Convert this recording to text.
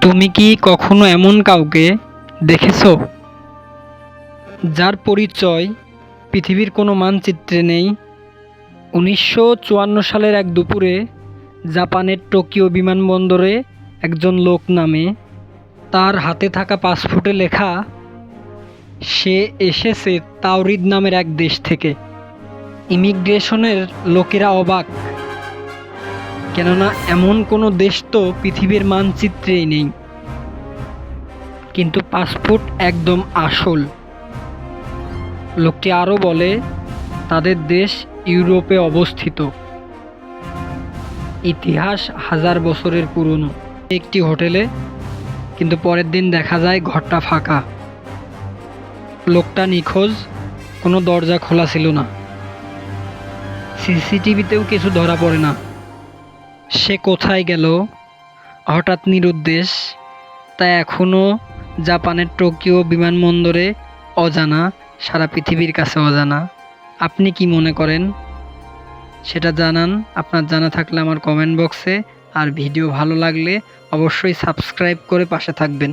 তুমি কি কখনো এমন কাউকে দেখেছ? যার পরিচয় পৃথিবীর কোনো মানচিত্রে নেই। উনিশশো চুয়ান্ন সালের এক দুপুরে জাপানের টোকিও বিমানবন্দরে একজন লোক নামে তার হাতে থাকা পাসপোর্টে লেখা, সে এসেছে তাওরিদ নামের এক দেশ থেকে। ইমিগ্রেশনের লোকেরা অবাক। কেননা এমন কোনো দেশ তো পৃথিবীর মানচিত্রেই নেই। কিন্তু পাসপোর্ট একদম আসল। লোকটি আরও বলে, তাদের দেশ ইউরোপে অবস্থিত। ইতিহাস হাজার বছরের পুরনো। একটি হোটেলে, কিন্তু পরের দিন দেখা যায় ঘরটা ফাঁকা। লোকটা নিখোঁজ, কোনো দরজা খোলা ছিল না। সিসিটিভিতেও কিছু ধরা পড়ে না। সে কোথায় গেল? হঠাৎ নিরুদ্দেশ, তা এখনও জাপানের টোকিও বিমানবন্দরে অজানা, সারা পৃথিবীর কাছে অজানা। আপনি কি মনে করেন? সেটা জানান, আপনার জানা থাকলে আমার কমেন্ট বক্সে আর ভিডিও ভালো লাগলে অবশ্যই সাবস্ক্রাইব করে পাশে থাকবেন।